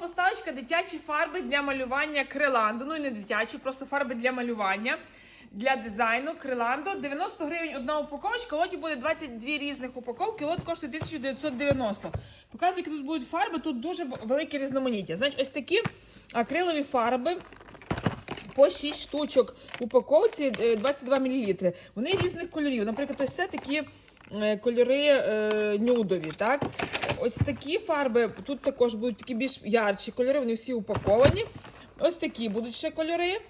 Поставочка дитячі фарби для малювання криланду. Ну і не дитячі, просто фарби для малювання. Для дизайну криландо 90 гривень одна упаковочка, лоті буде 22 різних упаковки, лот коштує 1990. Показую, які тут будуть фарби, тут дуже велике різноманіття. Значить, ось такі акрилові фарби по 6 штучок в упаковці е, 22 мл. Вони різних кольорів. Наприклад, ось це такі е, кольори е, нюдові. Так? Ось такі фарби, тут також будуть такі більш ярчі кольори, вони всі упаковані. Ось такі будуть ще кольори.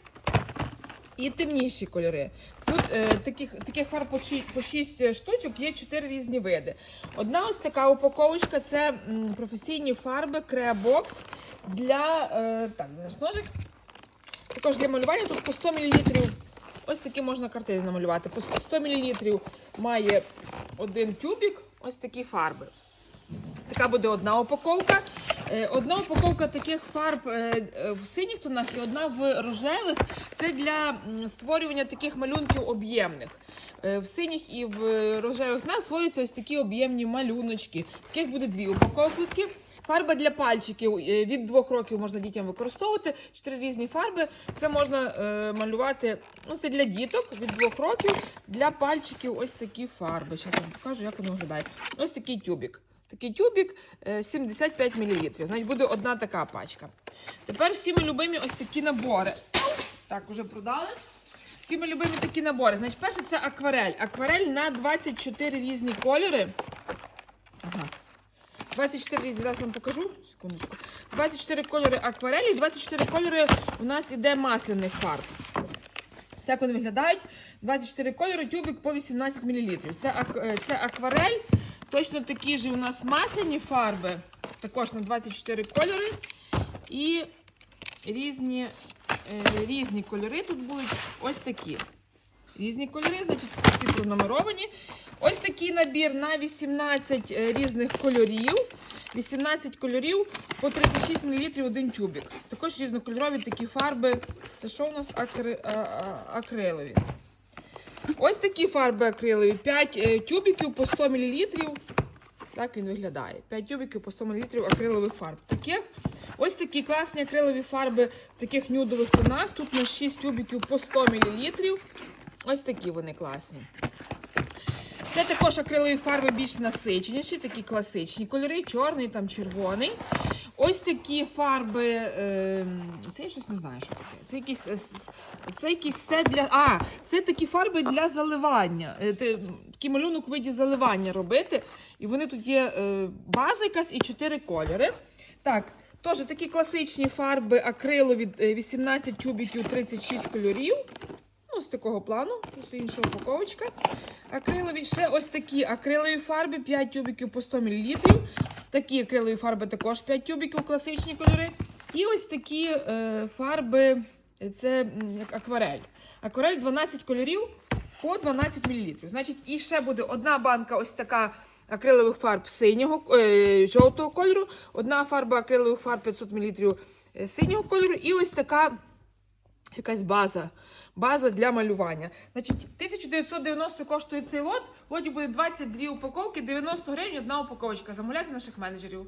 І темніші кольори. Тут е, таких, таких фарб по, чи- по 6 штучок є 4 різні види. Одна ось така упаковочка це м, професійні фарби Creabox для е, так, зараз ножик. Також для малювання тут по 100 мл. Ось такі можна картини намалювати. По 100 мл має один тюбік, ось такі фарби. Така буде одна упаковка. Е, Одна упаковка таких фарб е, е, в синіх тонах і одна в рожевих. Це для створювання таких малюнків об'ємних. В синіх і в рожевих тонах створюються ось такі об'ємні малюночки. Таких буде дві упаковки. Фарба для пальчиків від двох років можна дітям використовувати. Чотири різні фарби. Це можна малювати. Ну, це для діток від двох років. Для пальчиків ось такі фарби. Зараз вам покажу, як воно виглядає. Ось такий тюбік. Такий тюбік е, 75 мл. Значить, буде одна така пачка. Тепер всі ми любимі ось такі набори. Так, уже продали. Всі ми любимі такі набори. Значить, перше це акварель. Акварель на 24 різні кольори. Ага. 24 різні, зараз вам покажу. Секундочку. 24 кольори акварелі, 24 кольори у нас іде масляних фарб. Як вони виглядають. 24 кольори, тюбик по 18 мл. Це, е, це акварель. Точно такі ж у нас масляні фарби. Також на 24 кольори. І різні, е, різні кольори тут будуть ось такі. Різні кольори, значить, всі пронумеровані. Ось такий набір на 18 е, різних кольорів. 18 кольорів по 36 мл один тюбик. Також різнокольорові такі фарби. Це що у нас акри, а, акрилові? Ось такі фарби акрилові. 5 тюбиків по 100 мл. Так він виглядає. 5 тюбиків по 100 мл акрилових фарб. Таких. Ось такі класні акрилові фарби в таких нюдових тонах. Тут на 6 тюбиків по 100 мл. Ось такі вони класні. Це також акрилові фарби більш насиченіші, такі класичні кольори, чорний, там червоний. Ось такі фарби. Е, це я щось не знаю, що таке. Це якісь, е, це якісь все для. А, це такі фарби для заливання. Е, Такий малюнок у виді заливання робити. І вони тут є е, база якась і чотири кольори. Так, теж такі класичні фарби акрилові е, 18 тюбіків, 36 кольорів. Ну, з такого плану, просто інша упаковочка. Акрилові. Ще ось такі акрилові фарби, 5 тюбиків по 100 мл. Такі акрилові фарби також 5 тюбиків, класичні кольори. І ось такі е, фарби, це як акварель. Акварель 12 кольорів по 12 мл. Значить, і ще буде одна банка ось така акрилових фарб синього, е, жовтого кольору, одна фарба акрилових фарб 500 мл синього кольору, і ось така якась база. База для малювання. Значить, 1990 коштує цей лот. Лоті буде 22 упаковки, 90 гривень одна упаковочка. Замовляйте наших менеджерів.